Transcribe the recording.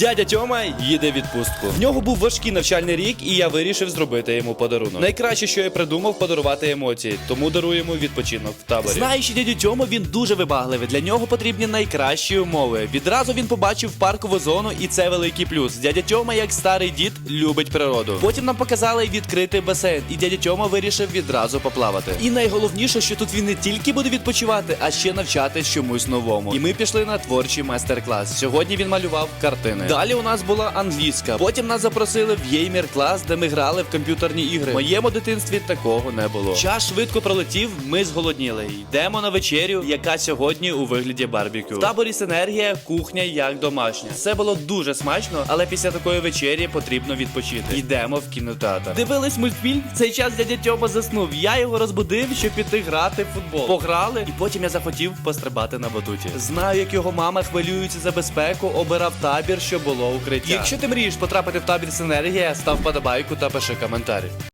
Дядя Тьома їде в відпустку. В нього був важкий навчальний рік, і я вирішив зробити йому подарунок. Найкраще, що я придумав, подарувати емоції, тому даруємо відпочинок в таборі. Знаючи дядю Тьому, він дуже вибагливий. Для нього потрібні найкращі умови. Відразу він побачив паркову зону, і це великий плюс. Дядя Тьома, як старий дід, любить природу. Потім нам показали відкритий басейн, і дядя Тьома вирішив відразу поплавати. І найголовніше, що тут він не тільки буде відпочивати, а ще навчатись чомусь новому. І ми пішли на творчий майстер-клас. Сьогодні він малював картини. Далі у нас була англійська. Потім нас запросили в геймер клас, де ми грали в комп'ютерні ігри. В моєму дитинстві такого не було. Час швидко пролетів. Ми зголодніли. Йдемо на вечерю, яка сьогодні у вигляді барбекю. В таборі синергія, кухня як домашня. Все було дуже смачно, але після такої вечері потрібно відпочити. Йдемо в кінотеатр. Дивились мультфільм. В цей час дядя Тьома заснув. Я його розбудив, щоб піти грати в футбол. Пограли, і потім я захотів пострибати на батуті. Знаю, як його мама хвилюється за безпеку, обирав табір, що було укриття. Якщо ти мрієш потрапити в табір синергія, став подобайку та пиши коментарі.